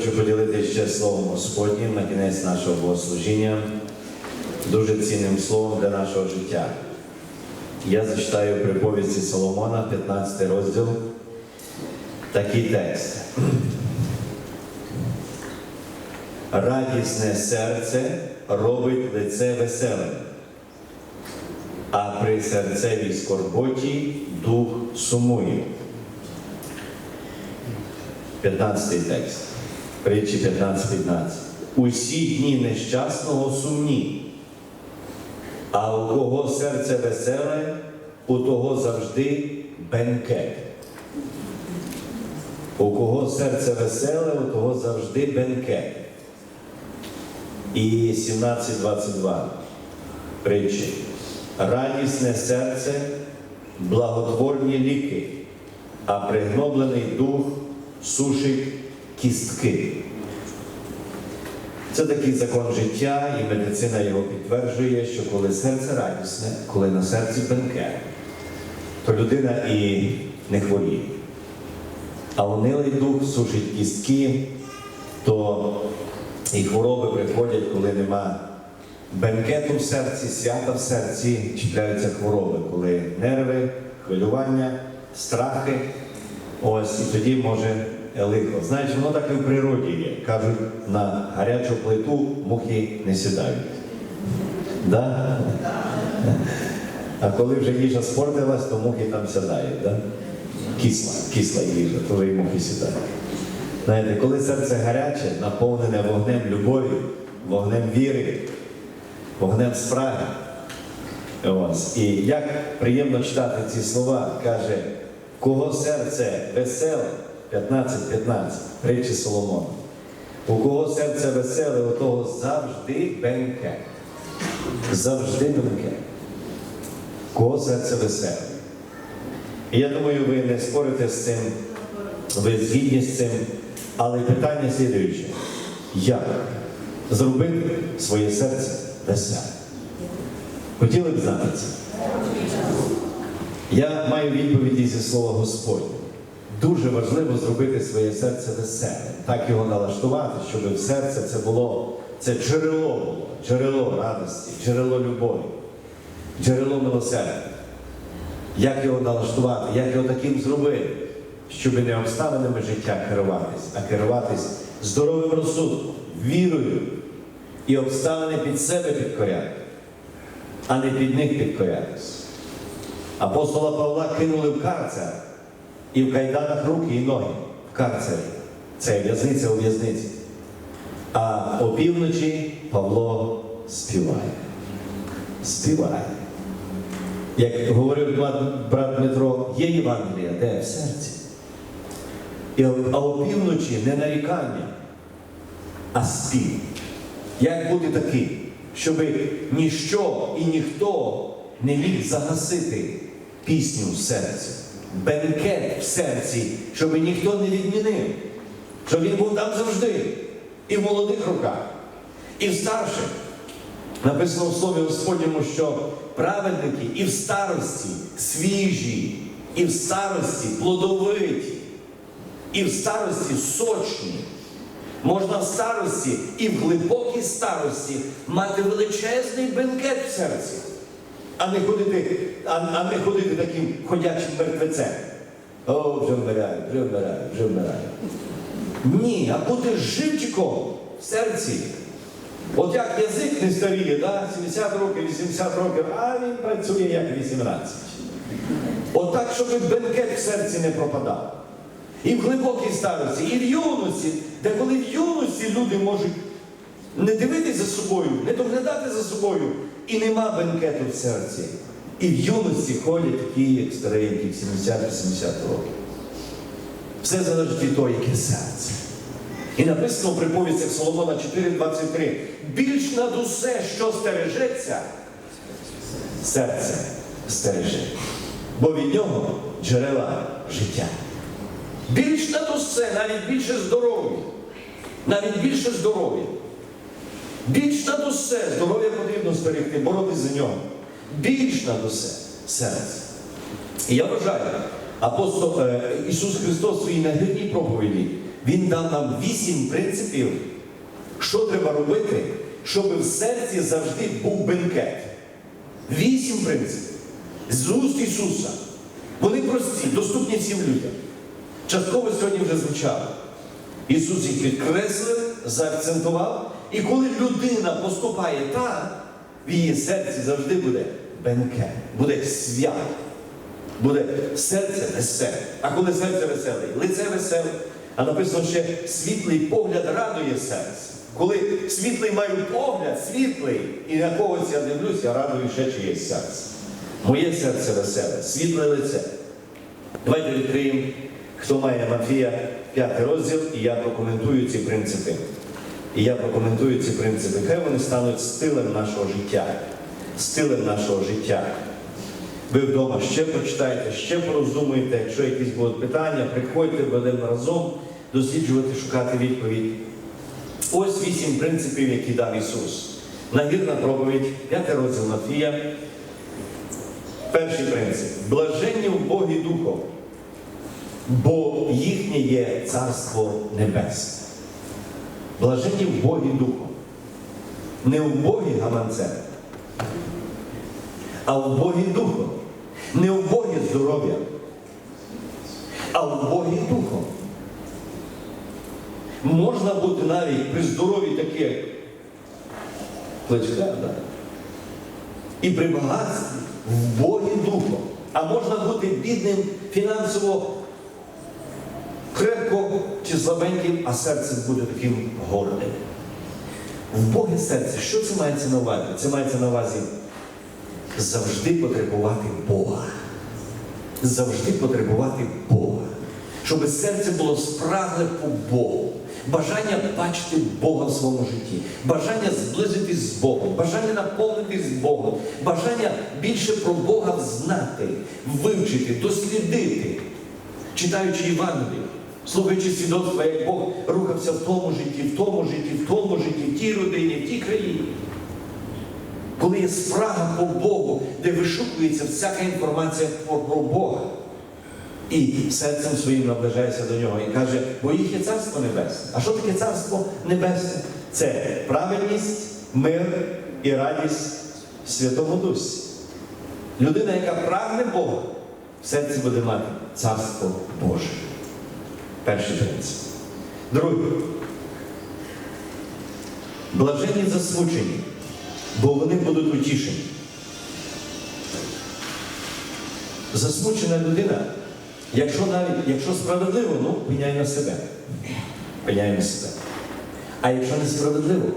Хочу поділитися ще словом Господнім на кінець нашого богослужіння, дуже цінним словом для нашого життя. Я зачитаю приповісті Соломона, 15 розділ, такий текст. Радісне серце робить лице веселим, а при серцевій скорботі дух сумує. 15 текст. Притчі 15-15. Усі дні нещасного сумні, а у кого серце веселе, у того завжди бенкет. У кого серце веселе, у того завжди бенкет. І 17.22. Притчі. Радісне серце, благотворні ліки, а пригноблений дух сушить кістки. Це такий закон життя, і медицина його підтверджує, що коли серце радісне, коли на серці бенкет, то людина і не хворіє. А унилий дух сушить кістки, то і хвороби приходять, коли нема бенкету в серці, свята в серці, чіпляються хвороби, коли нерви, хвилювання, страхи. Ось і тоді може лихо. Знаєш, воно так і в природі є. Кажуть, на гарячу плиту мухи не сідають. Да? А коли вже їжа спортилась, то мухи там сідають. Да? Кисла, кисла їжа, то і мухи сідають. Знаєте, коли серце гаряче, наповнене вогнем любові, вогнем віри, вогнем спраги. Ось. І як приємно читати ці слова, каже, кого серце веселе, 15-15, притчі Соломона. У кого серце веселе, у того завжди бенкет. Завжди бенкет. У Кого серце веселе. І я думаю, ви не спорите з цим, ви згідні з цим, але питання слідуюче. Як зробити своє серце веселе? Хотіли б знати це? Я маю відповіді зі слова Господня. Дуже важливо зробити своє серце веселим, так його налаштувати, щоб в серце це було це джерело джерело радості, джерело любові, джерело милосердя. Як його налаштувати, як його таким зробити, щоб не обставинами життя керуватись, а керуватись здоровим розсудком, вірою і обставини під себе підкоряти, а не під них підкорятись. Апостола Павла кинули в карцер і в кайданах руки і ноги в карцері. Це в'язниця у в'язниці. А опівночі Павло співає. Співає. Як говорив брат Дмитро, є Євангелія, де в серці. І, а опівночі не нарікання, а спів. Як бути таким, щоб ніщо і ніхто не міг загасити пісню в серці, бенкет в серці, щоб ніхто не відмінив, щоб він був там завжди, і в молодих руках, і в старших. Написано в Слові Господньому, що праведники і в старості свіжі, і в старості плодовиті, і в старості сочні. Можна в старості і в глибокій старості мати величезний бенкет в серці а не ходити, а, а не ходити таким ходячим мертвецем. О, вже вмираю, вже вмираю, вже вмираю. Ні, а бути живчиком в серці. От як язик не старіє, да? 70 років, 80 років, а він працює як 18. От так, щоб бенкет в серці не пропадав. І в глибокій старості, і в юності, де коли в юності люди можуть не дивитися за собою, не доглядати за собою, і нема бенкету в серці. І в юності ходять такі, як старенькі, 70-80 років. Все залежить від того, яке серце. І написано в приповістях Соломона 4,23. Більш над усе, що стережеться, серце стереже. Бо від нього джерела життя. Більш над усе, навіть більше здоров'я. Навіть більше здоров'я. Більш над усе здоров'я потрібно зберегти, боротися за нього. Більш над усе серце. І я вважаю, апостол е, Ісус Христос в своїй нагідній проповіді Він дав нам вісім принципів, що треба робити, щоб в серці завжди був бенкет. Вісім принципів. З уст Ісуса. Вони прості, доступні всім людям. Частково сьогодні вже звучало. Ісус їх підкреслив, заакцентував. І коли людина поступає так, в її серці завжди буде бенкет, буде свято, буде серце веселе. А коли серце веселе, лице веселе, а написано ще світлий погляд радує серце. Коли світлий маю погляд, світлий, і на когось я дивлюся, радую ще чиєсь серце. Моє серце веселе, світле лице. Давайте відкриємо, хто має Матфія, п'ятий розділ, і я прокоментую ці принципи. І я прокоментую ці принципи. Хай вони стануть стилем нашого життя. Стилем нашого життя. Ви вдома ще прочитайте, ще пороздумуйте, якщо якісь будуть питання, приходьте, будемо разом досліджувати, шукати відповідь. Ось вісім принципів, які дав Ісус. Нагірна проповідь, п'ятий розділ Матфія. Перший принцип. Блаженні в Богі Духом, бо їхнє є Царство Небесне. Блаженні в Богі Духом. Не в Богі гаманцем, а в Богі Духом. Не в Богі здоров'ям, а в Богі Духом. Можна бути навіть при здоров'ї таке, як кличка, да? і при багатстві в Богі Духом. А можна бути бідним фінансово крепко чи слабеньким, а серце буде таким гордим. В Боге серце, що це мається на увазі? Це мається на увазі завжди потребувати Бога. Завжди потребувати Бога. Щоб серце було спрагле по Богу. Бажання бачити Бога в своєму житті, бажання зблизитись з Богом, бажання наповнитись Богом, бажання більше про Бога знати, вивчити, дослідити, читаючи Євангелію, слухаючи свідоцтва, як Бог рухався в тому житті, в тому житті, в тому житті, в тій родині, в тій країні. Коли є спрага по Богу, де вишукується всяка інформація про, Бога. І серцем своїм наближається до нього і каже, бо їх є царство небесне. А що таке царство небесне? Це праведність, мир і радість в Святому Дусі. Людина, яка прагне Бога, в серці буде мати царство Боже. Перший принцип. Другий. Блаженні засмучені, бо вони будуть утішені. Засмучена людина, якщо навіть, якщо справедливо, ну, пеняй на себе. Пеняй на себе. А якщо несправедливо,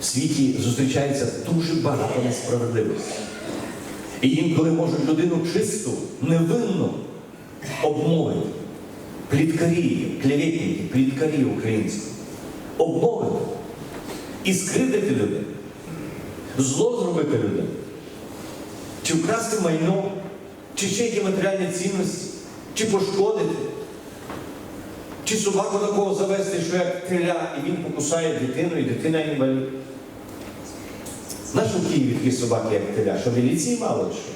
в світі зустрічається дуже багато несправедливості. І інколи можуть людину чисту, невинну обмовити. Пліткарі, клеветники, пліткарі українські. Обмовити і скривдити людину, зло зробити людину, чи вкрасти майно, чи ще які матеріальні цінності, чи пошкодити, чи собаку такого завести, що як теля, і він покусає дитину, і дитина інвалід. Знаєш, у Києві такі собаки, як теля, що міліції мало що.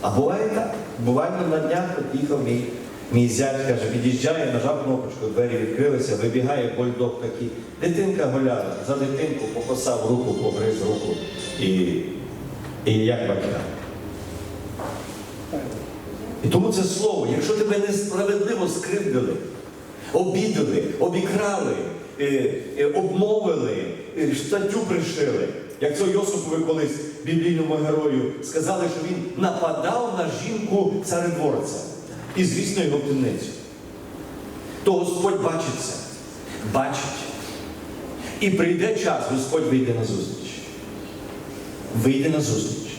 А буває так. Буває на днях от мій, мій зять, каже, під'їжджає, нажав кнопочку, двері відкрилися, вибігає бульдог такий. Дитинка гуляла, за дитинку покосав руку, погриз руку і, і як батька. І тому це слово, якщо тебе несправедливо скривдили, обідали, обікрали, е, е, обмовили, е, статтю пришили, як це Йосипові колись біблійному герою сказали, що він нападав на жінку царедворця і, звісно, його темницю. То Господь бачить це, бачить. І прийде час, Господь вийде на зустріч. Вийде на зустріч.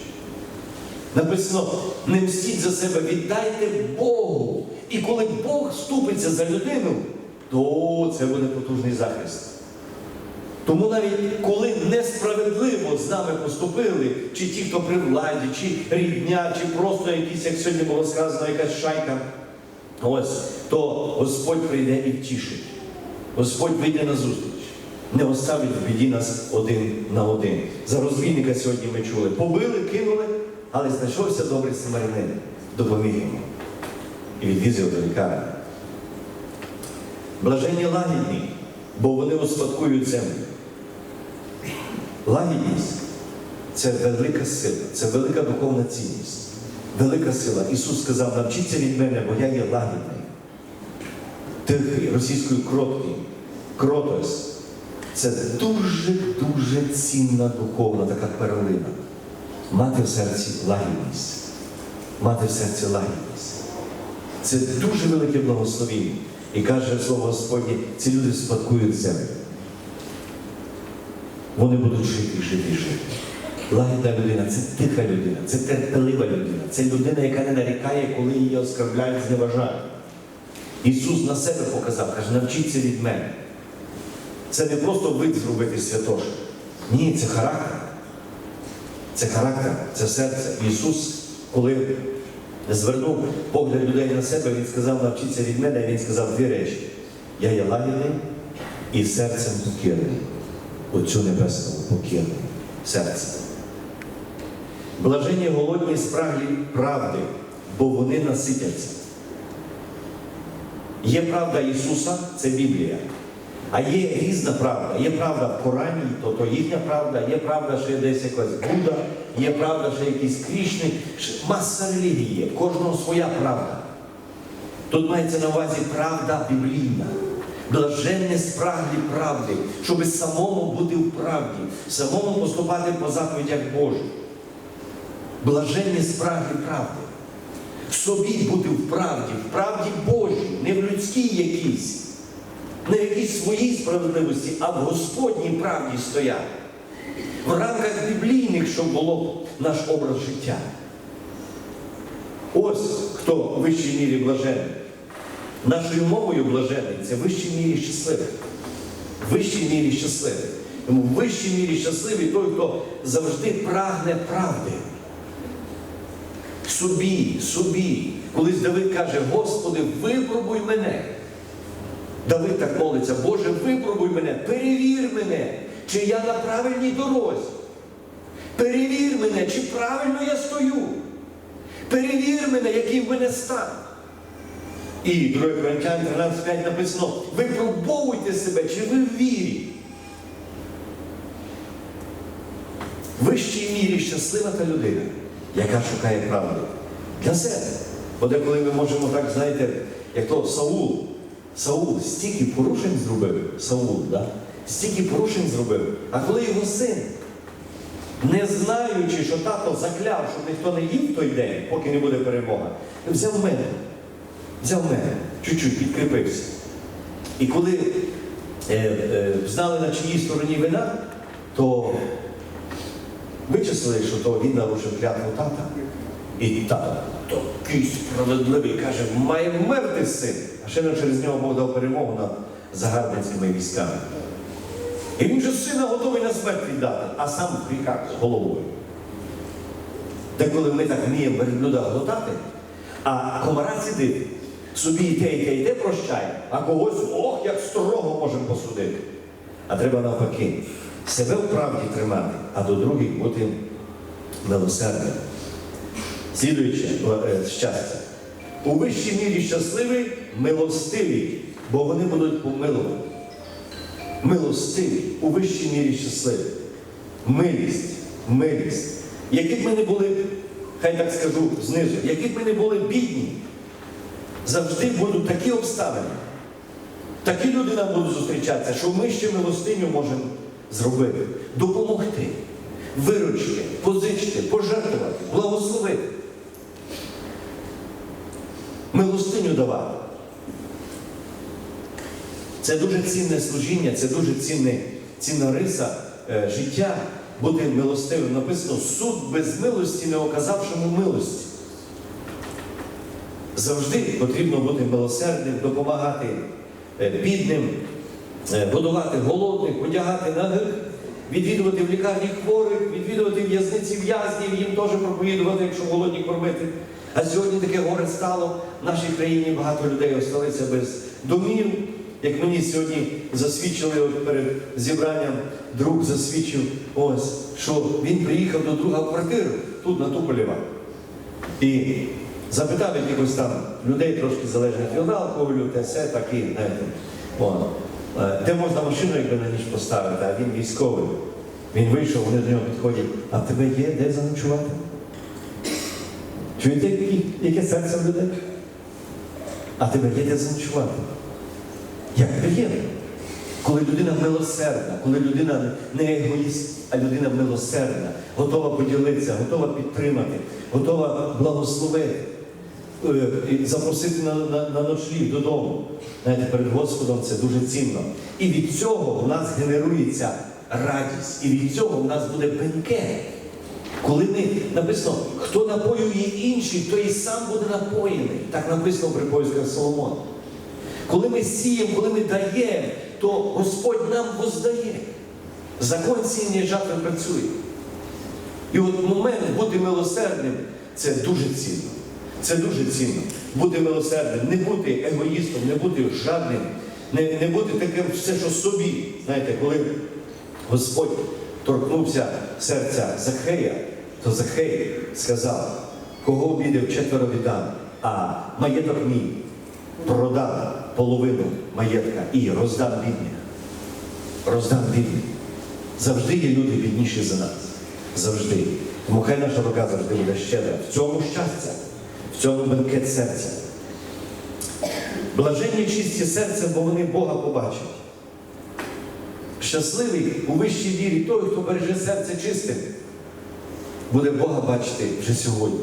Написано, не мстіть за себе, віддайте Богу. І коли Бог ступиться за людину, то це буде потужний захист. Тому навіть коли несправедливо з нами поступили, чи ті, хто при владі, чи рідня, чи просто якісь, як сьогодні було сказано, якась шайка, ось, то Господь прийде і втішить. Господь вийде на зустріч. Не оставить в біді нас один на один. За розбійника сьогодні ми чули. Побили, кинули, але знайшовся добрий самарянин, допоміг йому. І відвіз його до лікарні. Блаженні лагідні, бо вони успадкують землю. Лагідність це велика сила, це велика духовна цінність, велика сила. Ісус сказав, навчіться від мене, бо я є лагідний, тихий, російською кроткий, кротость. Це дуже-дуже цінна духовна така перлина. Мати в серці лагідність. Мати в серці лагідність. Це дуже велике благословіння. І каже слово Господнє, ці люди спадкують землю. Вони будуть жити, жити, жити. Лагідна людина це тиха людина, це терпелива людина, це людина, яка не нарікає, коли її оскарбляють, зневажають. Ісус на себе показав, каже, навчіться від мене. Це не просто вид зробити святош. Ні, це характер. Це характер, це серце. Ісус, коли звернув погляд людей на себе, Він сказав, навчіться від мене, і Він сказав дві речі. Я є лагідний і серцем покірний. Отцю Небесному покірний. Серце. Блаженні голодні спраглі правди, бо вони наситяться. Є правда Ісуса, це Біблія. А є різна правда. Є правда в Корані, то, то їхня правда, є правда, що є десь якась Будда, є правда, що якийсь Крішний. Ш- Маса релігій є, кожного своя правда. Тут мається на увазі правда біблійна. Блаженне спраглі правди, щоб самому бути в правді, самому поступати по заповідях Божих. Блаженні спраглі правди. В собі бути в правді, в правді Божій, не в людській якійсь, не в якійсь своїй справедливості, а в Господній правді стояти. В рамках біблійних, щоб було наш образ життя. Ось хто в вищій мірі блажений. Нашою мовою блажений це вищій мірі щасливий. Вищій мірі щасливий. Тому в вищій мірі щасливий той, хто завжди прагне правди. Собі, собі. Колись Давид каже, Господи, випробуй мене. Давид так молиться, Боже, випробуй мене, перевір мене, чи я на правильній дорозі. Перевір мене, чи правильно я стою. Перевір мене, який в мене стан. І 2 Коринтян 13.5 написано, випробовуйте себе, чи ви в вірі. В вищій мірі щаслива та людина, яка шукає правди для себе. Бо деколи ми можемо так, знаєте, як то Саул. Саул стільки порушень зробив, Саул, да? стільки порушень зробив. А коли його син, не знаючи, що тато закляв, щоб ніхто не їв той день, поки не буде перемога, взяв мене, взяв мене, чуть-чуть підкріпився. І коли е, е, знали, на чиїй стороні вина, то вичислили, що то він нарушив клятву тата. І тато такий справедливий каже, має вмерти син. А ще не через нього Бог дав перемогу над загарбницькими військами. І він же сина готовий на смерть віддати, а сам в гріхах з головою. Деколи ми так вміємо верблюда глотати, а комара сидить, собі і те, і те, і те прощає, а когось ох, як строго можемо посудити. А треба навпаки, себе в правді тримати, а до других бути милосердним. Слідуюче е, щастя. У вищій мірі щасливий, милостиві, бо вони будуть помилувані. Милостиві, у вищій мірі щасливі. Милість, милість. Які б ми не були, хай так скажу знизу, які б ми не були бідні, завжди будуть такі обставини. Такі люди нам будуть зустрічатися, що ми ще милостиню можемо зробити, допомогти, виручити, позичити, пожертвувати, благословити. Милостиню давати. Це дуже цінне служіння, це дуже цінне, цінна риса е, життя бути милостивим. Написано суд без милості, не оказавшому милості. Завжди потрібно бути милосердним, допомагати е, бідним, е, годувати голодних, одягати на відвідувати в лікарні хворих, відвідувати в'язниці в'язнів, їм теж проповідувати, якщо голодні кормити. А сьогодні таке горе стало в нашій країні багато людей осталися без домів. Як мені сьогодні засвідчили от перед зібранням, друг засвідчив, ось, що він приїхав до друга в квартиру тут на Туполєва. І запитав якихось там людей, трошки залежних від алкоголю, те все знаєте, е, де можна машину якби на ніч поставити, а він військовий. Він вийшов, вони до нього підходять. А тебе є де заночувати? Чуєте, яке серце в людей? А тебе є де заночувати? Як приємно. Коли людина милосердна, коли людина не егоїст, а людина милосердна, готова поділитися, готова підтримати, готова благословити, і запросити на, на, на ночліг додому. Знаєте, перед Господом це дуже цінно. І від цього в нас генерується радість, і від цього в нас буде бенкет. Коли ми написано, хто напоює інших, той і сам буде напоєний. Так написано в приповістках Соломона. Коли ми сіємо, коли ми даємо, то Господь нам воздає. Закон сіння жатви працює. І от момент бути милосердним це дуже цінно. Це дуже цінно. Бути милосердним, не бути егоїстом, не бути жадним, не, не бути таким все, що собі. Знаєте, коли Господь торкнувся серця Захея, то Захей сказав, кого обідав четверо віддам, а маєток мій продам половину маєтка і роздам бідних. Роздам бідних. Завжди є люди бідніші за нас. Завжди. Тому хай наша рука завжди буде щедра. В цьому щастя, в цьому бенкет серця. Блаженні чисті серцем, бо вони Бога побачать. Щасливий у вищій вірі той, хто береже серце чистим, буде Бога бачити вже сьогодні.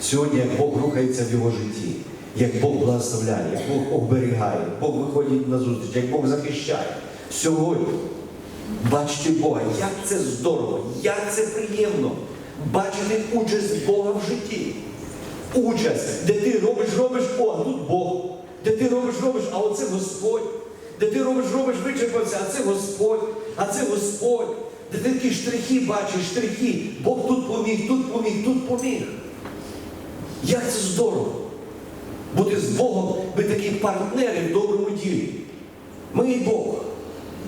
Сьогодні, як Бог рухається в його житті, як Бог благословляє, як Бог оберігає, Бог виходить на зустріч, як Бог захищає. Сьогодні бачити Бога, як це здорово, як це приємно бачити участь Бога в житті. Участь, де ти робиш, робиш, о, а тут Бог. Де ти робиш, робиш, а оце Господь. Де ти робиш, робиш, вичерпався, а це Господь, а це Господь. Де ти такі штрихи бачиш, штрихи. Бог тут поміг, тут поміг, тут поміг. Як це здорово! Бути з Богом, ви такі партнери в доброму ділі. Ми і Бог.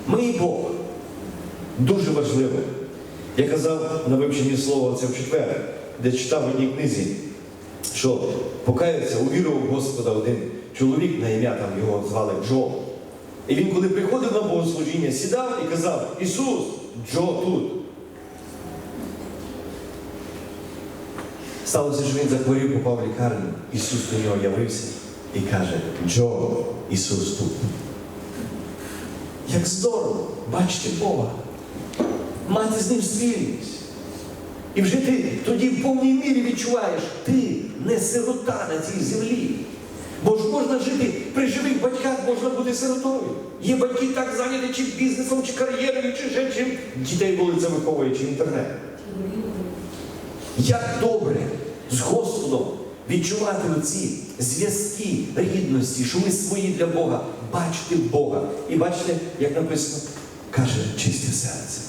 Ми і Бог. Дуже важливо. Я казав на вивченні слова це в четвер, де читав в одній книзі, що покаявся, увірував Господа один чоловік на ім'я там його звали Джо. І він, коли приходив на богослужіння, сідав і казав: Ісус, Джо тут. Сталося, що він захворів, попав в лікарню. Ісус до нього явився і каже: Джо, Ісус тут. Як здорово бачити Бога, мати з ним спільність. І вже ти тоді в повній мірі відчуваєш, ти не сирота на цій землі. Бо ж можна жити при живих батьках, можна бути сиротою. Є батьки так зайняті чи бізнесом, чи кар'єрою, чи ще чим. Дітей вулиця виховує, чи інтернет. Як добре з Господом відчувати оці зв'язки рідності, що ми свої для Бога, бачити Бога. І бачите, як написано, каже чисте серце.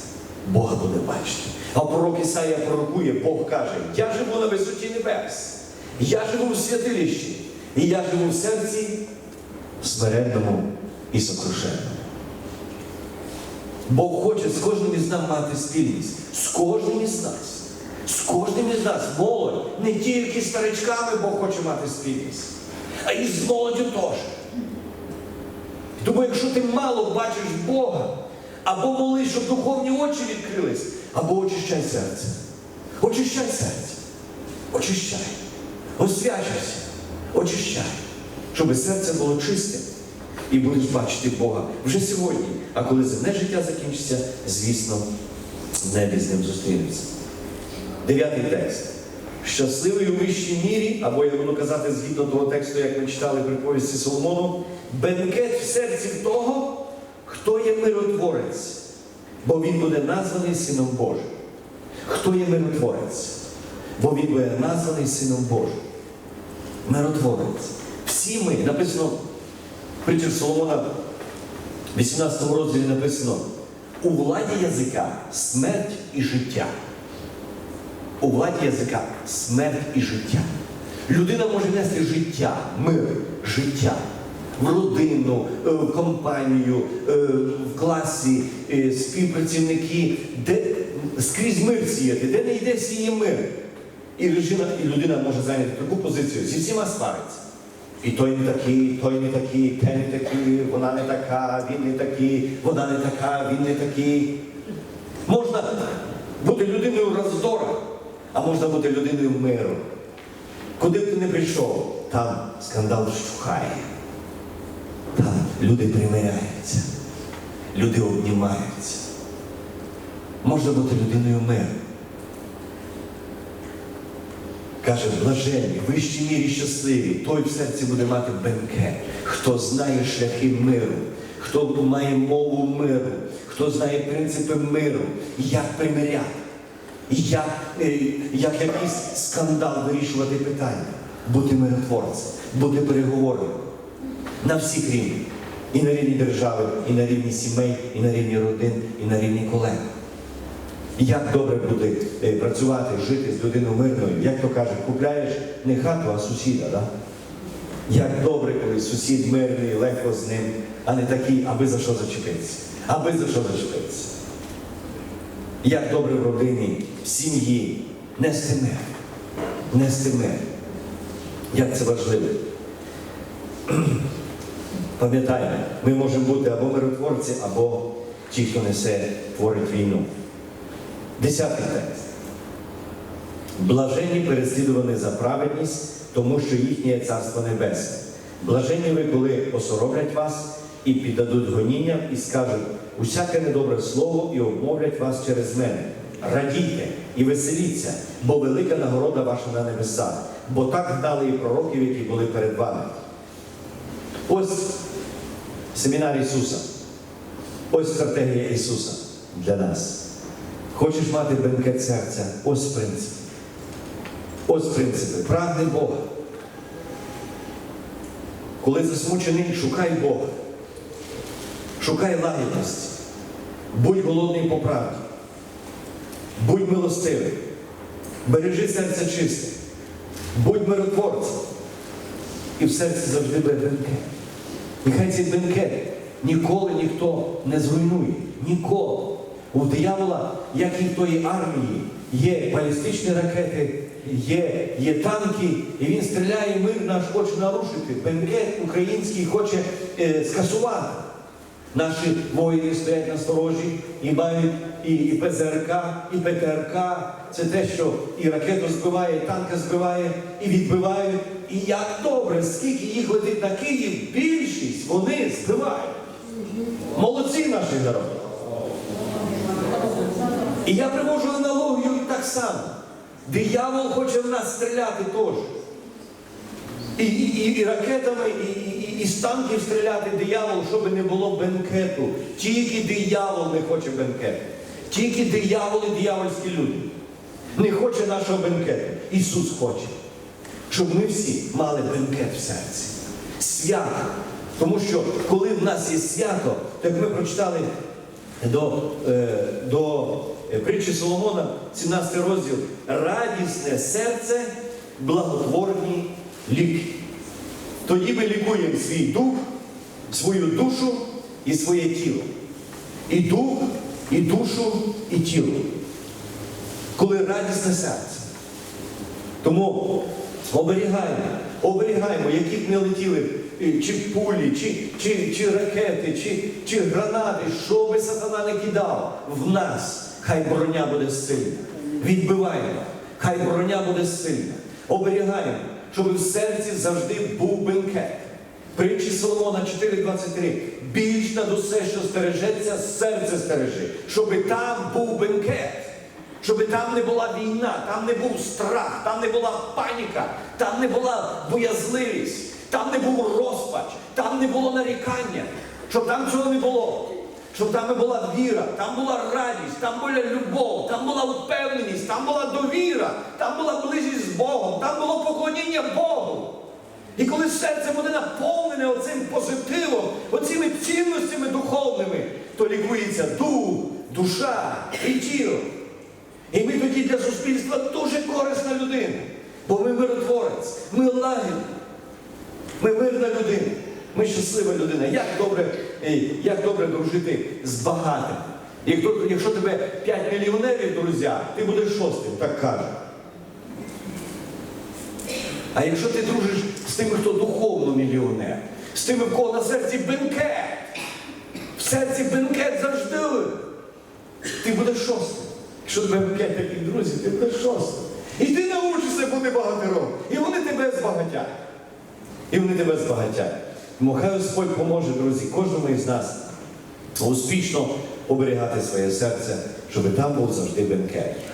Бога буде бачити. А пророк Ісая пророкує, Бог каже, я живу на висоті небес, я живу в святилищі, і я живу в серці смиренному і сокрушенному. Бог хоче з кожним із нас мати спільність, з кожним із нас. З кожним із нас, молодь, не тільки старичками Бог хоче мати спільність, а і з молоддю теж. Тому якщо ти мало бачиш Бога, або молись, щоб духовні очі відкрились, або очищай серце. Очищай серце. Очищай. Освячуйся. Очищай. Щоб серце було чисте. І будеш бачити Бога вже сьогодні. А коли земне життя закінчиться, звісно, в небі з ним зустрінемося. Дев'ятий текст. Щасливий у вищій мірі, або я буду казати згідно того тексту, як ми читали при повісті Соломону, бенкет в серці того, хто є миротворець, бо він буде названий Сином Божим. Хто є миротворець? Бо він буде названий Сином Божим. Миротворець. Всі ми, написано, притча Соломона, в 18 розділі написано, у владі язика смерть і життя. У владі язика смерть і життя. Людина може нести життя, мир, життя в родину, е, в компанію, е, в класі, е, співпрацівники, де скрізь мир сіяти, де не йде сіє мир. І людина, і людина може зайняти таку позицію, зі всіма свариться. І той не такий, той не такий, те не такий, вона не така, він не такий, вона не така, він не такий. Можна бути людиною роздора, а можна бути людиною миру. Куди б ти не прийшов, там скандал вщухає. Там люди примиряються, люди обнімаються. Можна бути людиною миру. Каже, блаженні, вищій мірі щасливі, той в серці буде мати бенкет, хто знає шляхи миру, хто має мову миру, хто знає принципи миру, як примиряти, як, е, як якийсь скандал вирішувати питання, бути миротворцем, бути переговором на всіх рівнях. І на рівні держави, і на рівні сімей, і на рівні родин, і на рівні колег. Як добре буде е, працювати, жити з людиною мирною, як то кажуть, купляєш не хату, а сусіда, да? Як добре, коли сусід мирний, легко з ним, а не такий, аби за що зачепитися, аби за що зачепитися. Як добре в родині, в сім'ї, нести мир, нести мир. Як це важливо. Пам'ятаємо, ми можемо бути або миротворці, або ті, хто несе, творить війну. Десятий текст. Блаженні переслідувані за праведність, тому що їхнє царство небесне. Блаженні ви, коли осороблять вас і піддадуть гонінням, і скажуть усяке недобре слово і обмовлять вас через мене. Радійте і веселіться, бо велика нагорода ваша на небесах, бо так гнали і пророків, які були перед вами. Ось семінар Ісуса. Ось стратегія Ісуса для нас. Хочеш мати бенкет серця? Ось принцип. Ось принципи. Прагни Бога. Коли засмучений, шукай Бога. Шукай лагідності. Будь голодний по правді. Будь милостивий. Бережи серце чисте. Будь миротворцем. І в серці завжди буде бенкет. Нехай цей бенкет ніколи ніхто не зруйнує. Ніколи. У диявола, як і в тої армії, є балістичні ракети, є, є танки, і він стріляє, мир наш хоче нарушити. Бенкет український хоче е, скасувати. Наші воїни стоять на сторожі і мають і, і ПЗРК, і ПТРК. Це те, що і ракету збиває, і танка збиває, і відбивають. І як добре, скільки їх летить на Київ, більшість вони збивають. Молодці наші герої. І я привожу аналогію так само. Диявол хоче в нас стріляти теж. І, і, і, і ракетами, і, і, і з танків стріляти диявол, щоб не було бенкету. Тільки диявол не хоче бенкету. Тільки диявол і диявольські люди. Не хоче нашого бенкету. Ісус хоче. Щоб ми всі мали бенкет в серці. Свято. Тому що коли в нас є свято, так ми прочитали до, е, до е, притчі Соломона, 17 розділ, радісне серце, благотворні ліки. Тоді ми лікуємо свій дух, свою душу і своє тіло. І дух, і душу, і тіло. Коли радісне серце. Тому оберігаємо, оберігаємо, які б не летіли е, чи пулі, чи, чи, чи ракети, чи, чи гранати, що би сатана не кидав в нас, хай броня буде сильна. Відбиваємо, хай броня буде сильна. Оберігаємо, щоб в серці завжди був бенкет. Притчі Соломона 4.23. Більш над усе, що стережеться, серце стережи, щоб там був бенкет. Щоб там не була війна, там не був страх, там не була паніка, там не була боязливість, там не був розпач, там не було нарікання, щоб там цього не було. Щоб там була віра, там була радість, там була любов, там була впевненість, там була довіра, там була близькість з Богом, там було поклоніння Богу. І коли серце буде наповнене оцим позитивом, оцими цінностями духовними, то лікується дух, душа і тіло. І ми тоді для суспільства дуже корисна людина. Бо ми миротворець, ми лагідні, ми мирна людина, ми щаслива людина. Як добре, як добре дружити з багатим. Якщо, тебе 5 мільйонерів, друзі, ти будеш шостим, так кажуть. А якщо ти дружиш з тими, хто духовно мільйонер, з тими, в кого на серці бенкет. В серці бенкет завжди. Ти будеш шостим. Якщо тебе п'ять таких друзів, ти будеш шостим. І ти научишся бути багатиром. І вони тебе збагатять. І вони тебе збагатять. Тому хай Господь поможе, друзі, кожному із нас успішно оберігати своє серце, щоб там був завжди бенкет.